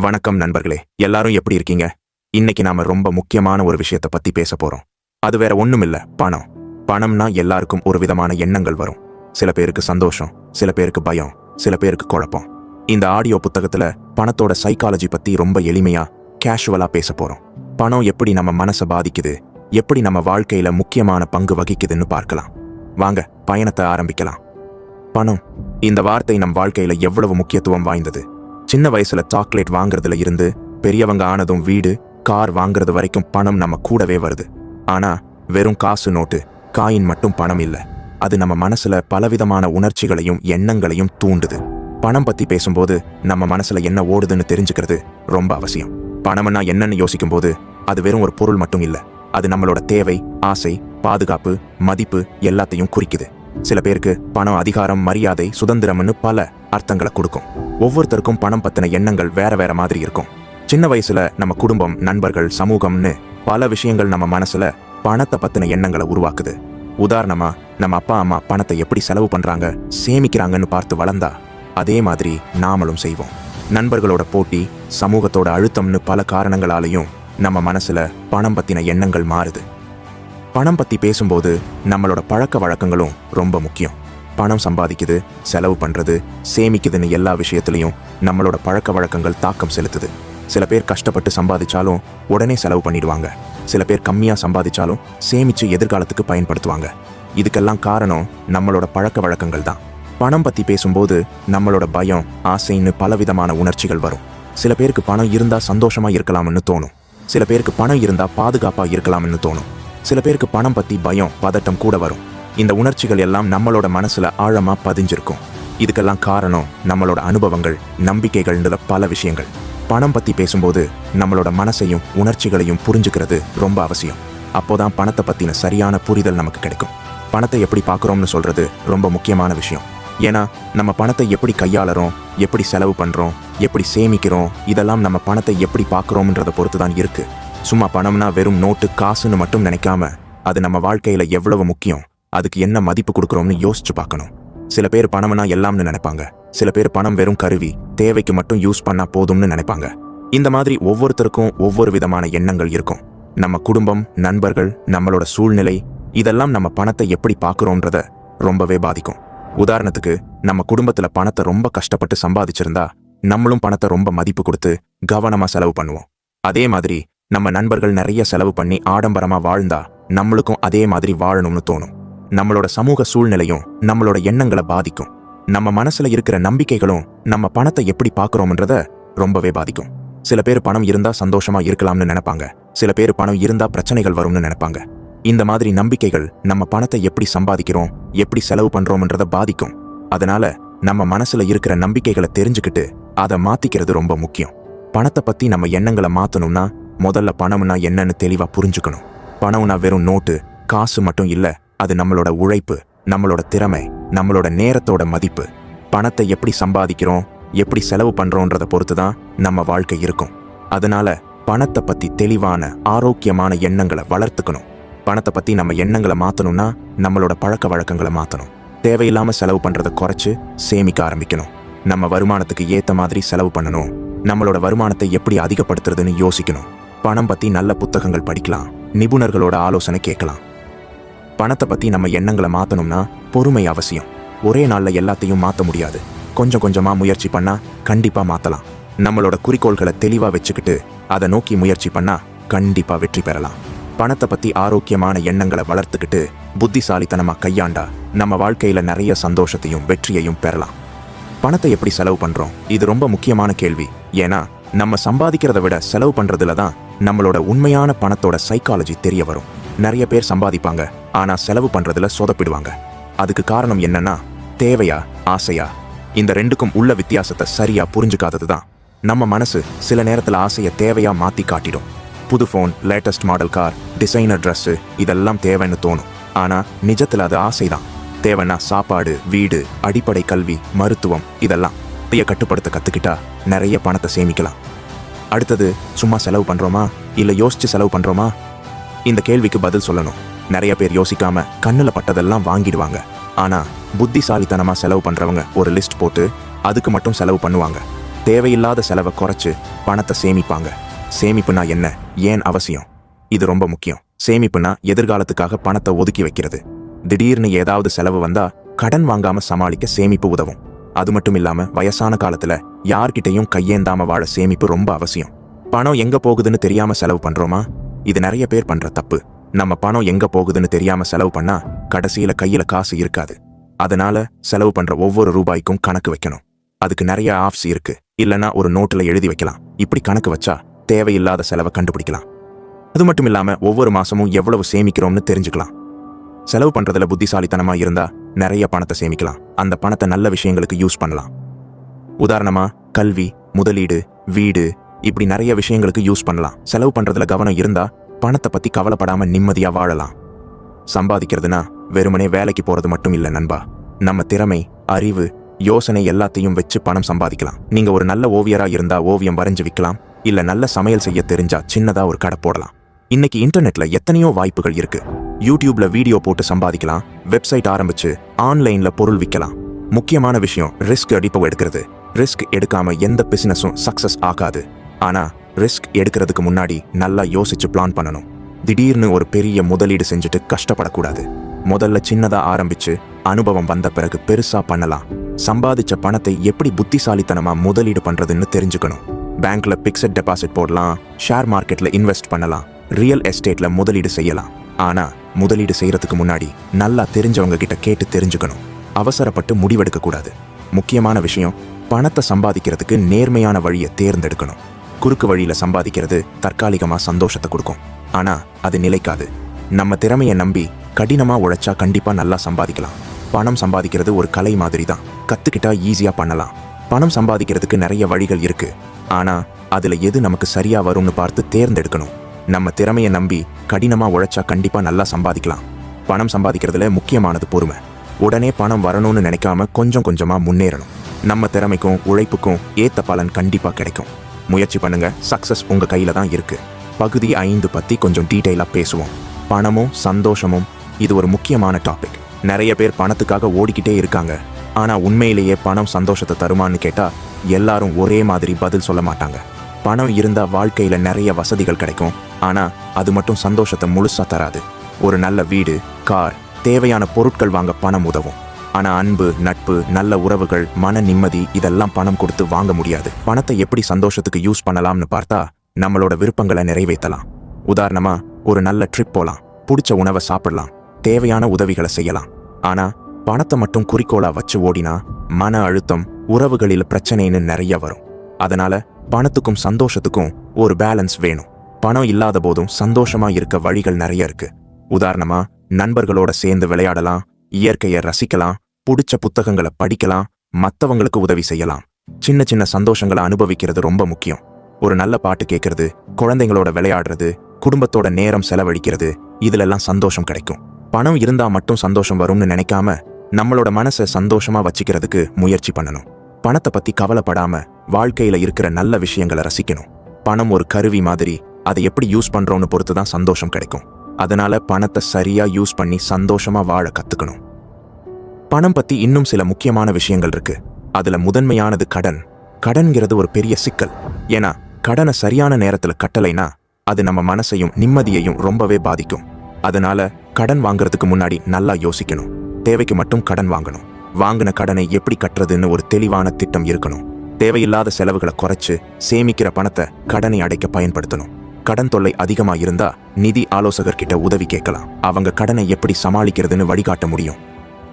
வணக்கம் நண்பர்களே எல்லாரும் எப்படி இருக்கீங்க? இன்னைக்கு நாம ரொம்ப முக்கியமான ஒரு விஷயத்தை பத்தி பேச போறோம். அது வேற ஒண்ணுமில்ல பணம். பணம்னா எல்லாருக்கும் ஒரு விதமான எண்ணங்கள் வரும். சில பேருக்கு சந்தோஷம் சில பேருக்கு பயம் சில பேருக்கு குழப்பம். இந்த ஆடியோ புத்தகத்துல பணத்தோட சைக்காலஜி பத்தி ரொம்ப எளிமையா கேஷுவலா பேச போறோம். பணம் எப்படி நம்ம மனசை பாதிக்குது எப்படி நம்ம வாழ்க்கையில முக்கியமான பங்கு வகிக்குதுன்னு பார்க்கலாம். வாங்க பயணத்தை ஆரம்பிக்கலாம். பணம். இந்த வார்த்தை நம் வாழ்க்கையில எவ்வளவு முக்கியத்துவம் வாய்ந்தது? சின்ன வயசுல சாக்லேட் வாங்குறதுல இருந்து பெரியவங்க ஆனதும் வீடு கார் வாங்குறது வரைக்கும் பணம் நம்ம கூடவே வருது. ஆனா வெறும் காசு நோட்டு காயின் மட்டும் பணம் இல்லை. அது நம்ம மனசுல பலவிதமான உணர்ச்சிகளையும் எண்ணங்களையும் தூண்டுது. பணம் பத்தி பேசும்போது நம்ம மனசுல என்ன ஓடுதுன்னு தெரிஞ்சுக்கிறது ரொம்ப அவசியம். பணம்னா என்னன்னு யோசிக்கும்போது அது வெறும் ஒரு பொருள் மட்டும் இல்லை. அது நம்மளோட தேவை ஆசை பாதுகாப்பு மதிப்பு எல்லாத்தையும் குறிக்குது. சில பேருக்கு பணம் அதிகாரம் மரியாதை சுதந்திரம்னு பல அர்த்தங்களை கொடுக்கும். ஒவ்வொருத்தருக்கும் பணம் பத்தின எண்ணங்கள் வேற வேற மாதிரி இருக்கும். சின்ன வயசுல நம்ம குடும்பம் நண்பர்கள் சமூகம்னு பல விஷயங்கள் நம்ம மனசுல பணத்தை பத்தின எண்ணங்களை உருவாக்குது. உதாரணமா நம்ம அப்பா அம்மா பணத்தை எப்படி செலவு பண்றாங்க சேமிக்கிறாங்கன்னு பார்த்து வளர்ந்தா அதே மாதிரி நாமளும் செய்வோம். நண்பர்களோட போட்டி சமூகத்தோட அழுத்தம்னு பல காரணங்களாலையும் நம்ம மனசுல பணம் பத்தின எண்ணங்கள் மாறுது. பணம் பத்தி பேசும்போது நம்மளோட பழக்க வழக்கங்களும் ரொம்ப முக்கியம். பணம் சம்பாதிக்குது செலவு பண்றது சேமிக்குதுன்னு எல்லா விஷயத்துலையும் நம்மளோட பழக்க வழக்கங்கள் தாக்கம் செலுத்துது. சில பேர் கஷ்டப்பட்டு சம்பாதிச்சாலும் உடனே செலவு பண்ணிடுவாங்க. சில பேர் கம்மியா சம்பாதிச்சாலும் சேமிச்சு எதிர்காலத்துக்கு பயன்படுத்துவாங்க. இதுக்கெல்லாம் காரணம் நம்மளோட பழக்க வழக்கங்கள் தான். பணம் பத்தி பேசும்போது நம்மளோட பயம் ஆசைன்னு பலவிதமான உணர்ச்சிகள் வரும். சில பேருக்கு பணம் இருந்தா சந்தோஷமா இருக்கலாம்னு தோணும். சில பேருக்கு பணம் இருந்தா பாதுகாப்பா இருக்கலாம்னு தோணும். சில பேருக்கு பணம் பத்தி பயம் பதட்டம் கூட வரும். இந்த உணர்ச்சிகள் எல்லாம் நம்மளோட மனசுல ஆழமா பதிஞ்சிருக்கும். இதுக்கெல்லாம் காரணம் நம்மளோட அனுபவங்கள் நம்பிக்கைகள்ன்ற பல விஷயங்கள். பணம் பத்தி பேசும்போது நம்மளோட மனசையும் உணர்ச்சிகளையும் புரிஞ்சுக்கிறது ரொம்ப அவசியம். அப்போதான் பணத்தை பத்தின சரியான புரிதல் நமக்கு கிடைக்கும். பணத்தை எப்படி பார்க்குறோம்னு சொல்றது ரொம்ப முக்கியமான விஷயம். ஏன்னா நம்ம பணத்தை எப்படி கையாளுறோம் எப்படி செலவு பண்றோம் எப்படி சேமிக்கிறோம் இதெல்லாம் நம்ம பணத்தை எப்படி பார்க்குறோம்ன்றத பொறுத்து தான் இருக்குது சும்மா பணம்னா வெறும் நோட்டு காசுன்னு மட்டும் நினைக்காம அது நம்ம வாழ்க்கையில எவ்வளவு முக்கியம்? அதுக்கு என்ன மதிப்பு கொடுக்குறோம்னு யோசிச்சு பார்க்கணும். சில பேர் பணம்னா எல்லாம்னு நினைப்பாங்க. சில பேர் பணம் வெறும் கருவி தேவைக்கு மட்டும் யூஸ் பண்ணா போதும்னு நினைப்பாங்க. இந்த மாதிரி ஒவ்வொருத்தருக்கும் ஒவ்வொரு விதமான எண்ணங்கள் இருக்கும். நம்ம குடும்பம் நண்பர்கள் நம்மளோட சூழ்நிலை இதெல்லாம் நம்ம பணத்தை எப்படி பார்க்குறோன்றத ரொம்பவே பாதிக்கும். உதாரணத்துக்கு நம்ம குடும்பத்துல பணத்தை ரொம்ப கஷ்டப்பட்டு சம்பாதிச்சிருந்தா நம்மளும் பணத்தை ரொம்ப மதிப்பு கொடுத்து கவனமா செலவு பண்ணுவோம். அதே மாதிரி நம்ம நண்பர்கள் நிறைய செலவு பண்ணி ஆடம்பரமா வாழ்ந்தா நம்மளுக்கும் அதே மாதிரி வாழணும்னு தோணும். நம்மளோட சமூக சூழ்நிலையும் நம்மளோட எண்ணங்களை பாதிக்கும். நம்ம மனசுல இருக்கிற நம்பிக்கைகளும் நம்ம பணத்தை எப்படி பார்க்கறோம்ன்றத ரொம்பவே பாதிக்கும். சில பேர் பணம் இருந்தா சந்தோஷமா இருக்கலாம்னு நினைப்பாங்க. சில பேர் பணம் இருந்தா பிரச்சனைகள் வரும்னு நினைப்பாங்க. இந்த மாதிரி நம்பிக்கைகள் நம்ம பணத்தை எப்படி சம்பாதிக்கிறோம் எப்படி செலவு பண்றோம்ன்றத பாதிக்கும். அதனால நம்ம மனசுல இருக்கிற நம்பிக்கைகளை தெரிஞ்சுக்கிட்டு அதை மாத்திக்கிறது ரொம்ப முக்கியம். பணத்தை பத்தி நம்ம எண்ணங்களை மாத்தணும்னா முதல்ல பணம்னா என்னன்னு தெளிவா புரிஞ்சுக்கணும். பணம்னா வெறும் நோட்டு காசு மட்டும் இல்ல அது நம்மளோட உழைப்பு நம்மளோட திறமை நம்மளோட நேரத்தோட மதிப்பு. பணத்தை எப்படி சம்பாதிக்கிறோம் எப்படி செலவு பண்ணுறோன்றதை பொறுத்து தான் நம்ம வாழ்க்கை இருக்கும். அதனால பணத்தை பத்தி தெளிவான ஆரோக்கியமான எண்ணங்களை வளர்த்துக்கணும். பணத்தை பத்தி நம்ம எண்ணங்களை மாத்தணும்னா நம்மளோட பழக்க வழக்கங்களை மாத்தணும். தேவையில்லாம செலவு பண்றதை குறைச்சு சேமிக்க ஆரம்பிக்கணும். நம்ம வருமானத்துக்கு ஏத்த மாதிரி செலவு பண்ணணும். நம்மளோட வருமானத்தை எப்படி அதிகப்படுத்துறதுன்னு யோசிக்கணும். பணம் பத்தி நல்ல புத்தகங்கள் படிக்கலாம். நிபுணர்களோட ஆலோசனை கேட்கலாம். பணத்தை பத்தி நம்ம எண்ணங்களை மாத்தணும்னா பொறுமை அவசியம். ஒரே நாளில் எல்லாத்தையும் மாற்ற முடியாது. கொஞ்சம் கொஞ்சமா முயற்சி பண்ணா கண்டிப்பா மாத்தலாம். நம்மளோட குறிக்கோள்களை தெளிவா வச்சுக்கிட்டு அதை நோக்கி முயற்சி பண்ணா கண்டிப்பா வெற்றி பெறலாம். பணத்தை பத்தி ஆரோக்கியமான எண்ணங்களை வளர்த்துக்கிட்டு புத்திசாலித்தனமா கையாண்டா நம்ம வாழ்க்கையில நிறைய சந்தோஷத்தையும் வெற்றியையும் பெறலாம். பணத்தை எப்படி செலவு பண்றோம்? இது ரொம்ப முக்கியமான கேள்வி. ஏன்னா நம்ம சம்பாதிக்கிறத விட செலவு பண்றதுல தான் நம்மளோட உண்மையான பணத்தோட சைக்காலஜி தெரிய வரும். நிறைய பேர் சம்பாதிப்பாங்க ஆனா செலவு பண்றதுல சொதப்பிடுவாங்க. அதுக்கு காரணம் என்னன்னா தேவையா ஆசையா? இந்த ரெண்டுக்கும் உள்ள வித்தியாசத்தை சரியா புரிஞ்சுக்காதது தான். நம்ம மனசு சில நேரத்துல ஆசையை தேவையா மாத்தி காட்டிடும். புது phone latest model car designer dress இதெல்லாம் தேவைன்னு தோணும். ஆனா நிஜத்துல அது ஆசைதான். தேவைன்னா சாப்பாடு வீடு அடிப்படை கல்வி மருத்துவம் இதெல்லாம். இதைய கட்டுப்படுத்த கத்துக்கிட்டா நிறைய பணத்தை சேமிக்கலாம். அடுத்தது சும்மா செலவு பண்றோமா? இல்ல யோசிச்சு செலவு பண்றோமா? இந்த கேள்விக்கு பதில் சொல்லணும். நிறைய பேர் யோசிக்காம கண்ணுல பட்டதெல்லாம் வாங்கிடுவாங்க. ஆனா புத்திசாலித்தனமா செலவு பண்றவங்க ஒரு லிஸ்ட் போட்டு அதுக்கு மட்டும் செலவு பண்ணுவாங்க. தேவையில்லாத செலவை குறைச்சு பணத்தை சேமிப்பாங்க. சேமிப்புனா என்ன? ஏன் அவசியம்? இது ரொம்ப முக்கியம். சேமிப்புனா எதிர்காலத்துக்காக பணத்தை ஒதுக்கி வைக்கிறது. திடீர்னு ஏதாவது செலவு வந்தா கடன் வாங்காம சமாளிக்க சேமிப்பு உதவும். அது மட்டும் இல்லாம வயசான காலத்துல யார்கிட்டயும் கையேந்தாம வாழ சேமிப்பு ரொம்ப அவசியம். பணம் எங்க போகுதுன்னு தெரியாம செலவு பண்றோமா? இது நிறைய பேர் பண்ற தப்பு. நம்ம பணம் எங்க போகுதுன்னு தெரியாம செலவு பண்ணா கடைசியில கையில காசு இருக்காது. அதனால செலவு பண்ற ஒவ்வொரு ரூபாய்க்கும் கணக்கு வைக்கணும். அதுக்கு நிறைய ஆப்ஸ் இருக்கு. இல்லனா ஒரு நோட்டுல எழுதி வைக்கலாம். இப்படி கணக்கு வச்சா தேவையில்லாத செலவை கண்டுபிடிக்கலாம். அது மட்டும் இல்லாம ஒவ்வொரு மாசமும் எவ்வளவு சேமிக்கிறோம்னு தெரிஞ்சுக்கலாம். செலவு பண்றதுல புத்திசாலித்தனமா இருந்தா நிறைய பணத்தை சேமிக்கலாம். அந்த பணத்தை நல்ல விஷயங்களுக்கு யூஸ் பண்ணலாம். உதாரணமாக கல்வி முதலீடு வீடு இப்படி நிறைய விஷயங்களுக்கு யூஸ் பண்ணலாம். செலவு பண்ணுறதுல கவனம் இருந்தால் பணத்தை பற்றி கவலைப்படாமல் நிம்மதியாக வாழலாம். சம்பாதிக்கிறதுனா வெறுமனே வேலைக்கு போகிறது மட்டும் இல்லை நண்பா. நம்ம திறமை அறிவு யோசனை எல்லாத்தையும் வச்சு பணம் சம்பாதிக்கலாம். நீங்கள் ஒரு நல்ல ஓவியராக இருந்தால் ஓவியம் வரைஞ்சு விற்கலாம் இல்லை நல்ல சமையல் செய்ய தெரிஞ்சால் சின்னதாக ஒரு கடை போடலாம். இன்னைக்கு இன்டர்நெட்டில் எத்தனையோ வாய்ப்புகள் இருக்குது யூடியூப்ல வீடியோ போட்டு சம்பாதிக்கலாம் வெப்சைட் ஆரம்பிச்சு ஆன்லைன்ல பொருள் விற்கலாம் முக்கியமான விஷயம் ரிஸ்க் அடிப்பு எடுக்கிறது. ரிஸ்க் எடுக்காம எந்த பிசினஸும் சக்சஸ் ஆகாது. ஆனா ரிஸ்க் எடுக்கிறதுக்கு முன்னாடி நல்லா யோசிச்சு பிளான் பண்ணணும். திடீர்னு ஒரு பெரிய முதலீடு செஞ்சுட்டு கஷ்டப்படக்கூடாது. முதல்ல சின்னதா ஆரம்பிச்சு அனுபவம் வந்த பிறகு பெருசா பண்ணலாம். சம்பாதிச்ச பணத்தை எப்படி புத்திசாலித்தனமா முதலீடு பண்றதுன்னு தெரிஞ்சுக்கணும். பேங்க்ல பிக்சட் டெபாசிட் போடலாம் ஷேர் மார்க்கெட்ல இன்வெஸ்ட் பண்ணலாம் ரியல் எஸ்டேட்ல முதலீடு செய்யலாம். ஆனா முதலீடு செய்யறதுக்கு முன்னாடி நல்லா தெரிஞ்சவங்க கிட்ட கேட்டு தெரிஞ்சுக்கணும். அவசரப்பட்டு முடிவெடுக்க கூடாது. முக்கியமான விஷயம் பணத்தை சம்பாதிக்கிறதுக்கு நேர்மையான வழியை தேர்ந்தெடுக்கணும். குறுக்கு வழியில சம்பாதிக்கிறது தற்காலிகமா சந்தோஷத்தை கொடுக்கும். ஆனா அது நிலைக்காது. நம்ம திறமையை நம்பி கடினமா உழைச்சா கண்டிப்பா நல்லா சம்பாதிக்கலாம். பணம் சம்பாதிக்கிறது ஒரு கலை மாதிரி தான் கத்துக்கிட்டா ஈஸியா பண்ணலாம். பணம் சம்பாதிக்கிறதுக்கு நிறைய வழிகள் இருக்கு. ஆனா அதுல எது நமக்கு சரியா வரும்னு பார்த்து தேர்ந்தெடுக்கணும். நம்ம திறமையை நம்பி கடினமாக உழைச்சா கண்டிப்பாக நல்லா சம்பாதிக்கலாம். பணம் சம்பாதிக்கிறதுல முக்கியமானது பொறுமை. உடனே பணம் வரணும்னு நினைக்காம கொஞ்சம் கொஞ்சமாக முன்னேறணும். நம்ம திறமைக்கும் உழைப்புக்கும் ஏத்த பலன் கண்டிப்பாக கிடைக்கும். முயற்சி பண்ணுங்க. சக்சஸ் உங்கள் கையில் தான் இருக்கு. பகுதி ஐந்து பற்றி கொஞ்சம் டீட்டெயிலாக பேசுவோம். பணமும் சந்தோஷமும் இது ஒரு முக்கியமான டாபிக். நிறைய பேர் பணத்துக்காக ஓடிக்கிட்டே இருக்காங்க. ஆனால் உண்மையிலேயே பணம் சந்தோஷத்தை தருமான்னு கேட்டால் எல்லாரும் ஒரே மாதிரி பதில் சொல்ல மாட்டாங்க. பணம் இருந்தால் வாழ்க்கையில் நிறைய வசதிகள் கிடைக்கும். ஆனால் அது மட்டும் சந்தோஷத்தை முழுசாக தராது. ஒரு நல்ல வீடு கார் தேவையான பொருட்கள் வாங்க பணம் உதவும். ஆனால் அன்பு நட்பு நல்ல உறவுகள் மன நிம்மதி இதெல்லாம் பணம் கொடுத்து வாங்க முடியாது. பணத்தை எப்படி சந்தோஷத்துக்கு யூஸ் பண்ணலாம்னு பார்த்தா நம்மளோட விருப்பங்களை நிறைவேற்றலாம். உதாரணமா ஒரு நல்ல ட்ரிப் போகலாம் பிடிச்ச உணவை சாப்பிடலாம். தேவையான உதவிகளை செய்யலாம். ஆனால் பணத்தை மட்டும் குறிக்கோளாக வச்சு ஓடினா மன அழுத்தம் உறவுகளில் பிரச்சனைன்னு நிறைய வரும். அதனால பணத்துக்கும் சந்தோஷத்துக்கும் ஒரு பேலன்ஸ் வேணும். பணம் இல்லாத போதும் சந்தோஷமா இருக்க வழிகள் நிறைய இருக்கு. உதாரணமா நண்பர்களோட சேர்ந்து விளையாடலாம் இயற்கையை ரசிக்கலாம் பிடிச்ச புத்தகங்களை படிக்கலாம் மத்தவங்களுக்கு உதவி செய்யலாம். சின்ன சின்ன சந்தோஷங்களை அனுபவிக்கிறது ரொம்ப முக்கியம். ஒரு நல்ல பாட்டு கேட்கறது குழந்தைங்களோட விளையாடுறது குடும்பத்தோட நேரம் செலவழிக்கிறது இதுலெல்லாம் சந்தோஷம் கிடைக்கும். பணம் இருந்தா மட்டும் சந்தோஷம் வரும்னு நினைக்காம நம்மளோட மனசை சந்தோஷமா வச்சுக்கிறதுக்கு முயற்சி பண்ணணும். பணத்தை பத்தி கவலைப்படாம வாழ்க்கையில இருக்கிற நல்ல விஷயங்களை ரசிக்கணும். பணம் ஒரு கருவி மாதிரி அதை எப்படி யூஸ் பண்றோம்னு பொறுத்து தான் சந்தோஷம் கிடைக்கும். அதனால பணத்தை சரியா யூஸ் பண்ணி சந்தோஷமா வாழ கத்துக்கணும். பணம் பத்தி இன்னும் சில முக்கியமான விஷயங்கள் இருக்கு. அதுல முதன்மையானது கடன். கடன்கிறது ஒரு பெரிய சிக்கல். ஏன்னா கடனை சரியான நேரத்துல கட்டலைனா அது நம்ம மனசையும் நிம்மதியையும் ரொம்பவே பாதிக்கும். அதனால கடன் வாங்குறதுக்கு முன்னாடி நல்லா யோசிக்கணும். தேவைக்கு மட்டும் கடன் வாங்கணும். வாங்கின கடனை எப்படி கட்டுறதுன்னு ஒரு தெளிவான திட்டம் இருக்கணும். தேவையில்லாத செலவுகளை குறைச்சு சேமிக்கிற பணத்தை கடனை அடைக்க பயன்படுத்தணும். கடன் தொல்லை அதிகமா இருந்தா நிதி ஆலோசகர்கிட்ட உதவி கேட்கலாம். அவங்க கடனை எப்படி சமாளிக்கிறதுன்னு வழிகாட்ட முடியும்.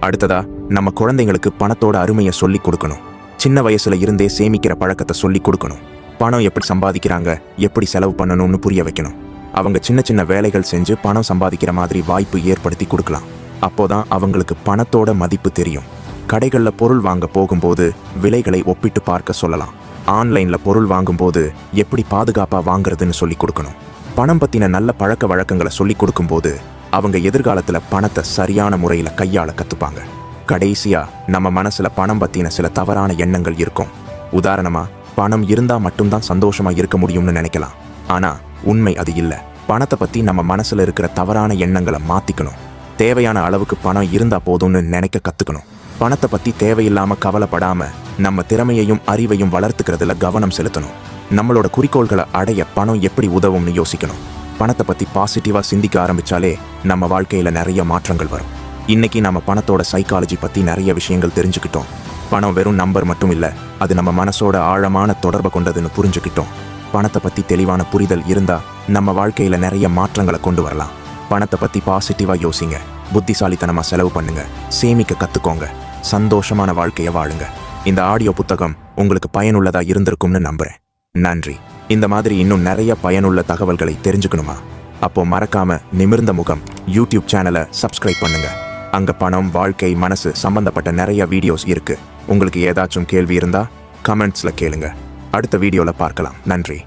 அடுத்ததா நம்ம குழந்தைங்களுக்கு பணத்தோட அருமையை சொல்லிக் கொடுக்கணும். சின்ன வயசுல இருந்தே சேமிக்கிற பழக்கத்தை சொல்லிக் கொடுக்கணும். பணம் எப்படி சம்பாதிக்கிறாங்க எப்படி செலவு பண்ணணும்னு புரிய வைக்கணும். அவங்க சின்ன சின்ன வேலைகள் செஞ்சு பணம் சம்பாதிக்கிற மாதிரி வாய்ப்பு ஏற்படுத்தி கொடுக்கலாம். அப்போதான் அவங்களுக்கு பணத்தோட மதிப்பு தெரியும். கடைகளில் பொருள் வாங்க போகும்போது விலைகளை ஒப்பிட்டு பார்க்க சொல்லலாம். ஆன்லைனில் பொருள் வாங்கும்போது எப்படி பாதுகாப்பாக வாங்குறதுன்னு சொல்லி கொடுக்கணும். பணம் பற்றின நல்ல பழக்க வழக்கங்களை சொல்லி கொடுக்கும்போது அவங்க எதிர்காலத்தில் பணத்தை சரியான முறையில் கையாள கற்றுப்பாங்க கடைசியாக நம்ம மனசில் பணம் பற்றின சில தவறான எண்ணங்கள் இருக்கும். உதாரணமாக பணம் இருந்தால் மட்டும்தான் சந்தோஷமாக இருக்க முடியும்னு நினைக்கலாம். ஆனால் உண்மை அது இல்லை. பணத்தை பற்றி நம்ம மனசில் இருக்கிற தவறான எண்ணங்களை மாற்றிக்கணும் தேவையான அளவுக்கு பணம் இருந்தா போதும்னு நினைக்க கத்துக்கணும். பணத்தை பத்தி தேவையில்லாம கவலைப்படாம நம்ம திறமையையும் அறிவையும் வளர்த்துக்கிறதுல கவனம் செலுத்தணும். நம்மளோட குறிக்கோள்களை அடைய பணம் எப்படி உதவும்னு யோசிக்கணும். பணத்தை பத்தி பாசிட்டிவா சிந்திக்க ஆரம்பிச்சாலே நம்ம வாழ்க்கையில நிறைய மாற்றங்கள் வரும். இன்னைக்கு நம்ம பணத்தோட சைக்காலஜி பத்தி நிறைய விஷயங்கள் தெரிஞ்சுக்கிட்டோம். பணம் வெறும் நம்பர் மட்டும் இல்ல அது நம்ம மனசோட ஆழமான தொடர்பை கொண்டதுன்னு புரிஞ்சுக்கிட்டோம். பணத்தை பத்தி தெளிவான புரிதல் இருந்தா நம்ம வாழ்க்கையில நிறைய மாற்றங்களை கொண்டு வரலாம். பணத்தை பத்தி பாசிட்டிவா யோசிங்க. புத்திசாலித்தனமா செலவு பண்ணுங்க. சேமிக்க கத்துக்கோங்க. சந்தோஷமான வாழ்க்கையை வாழுங்க. இந்த ஆடியோ புத்தகம் உங்களுக்கு பயனுள்ளதா இருந்திருக்கும்னு நம்புறேன். நன்றி. இந்த மாதிரி இன்னும் நிறைய பயனுள்ள தகவல்களை தெரிஞ்சுக்கணுமா? அப்போ மறக்காம நிமிர்ந்த முகம் யூடியூப் சேனலை சப்ஸ்கிரைப் பண்ணுங்க. அங்க பணம் வாழ்க்கை மனசு சம்பந்தப்பட்ட நிறைய வீடியோஸ் இருக்கு. உங்களுக்கு ஏதாச்சும் கேள்வி இருந்தா கமெண்ட்ஸ்ல கேளுங்க. அடுத்த வீடியோல பார்க்கலாம். நன்றி.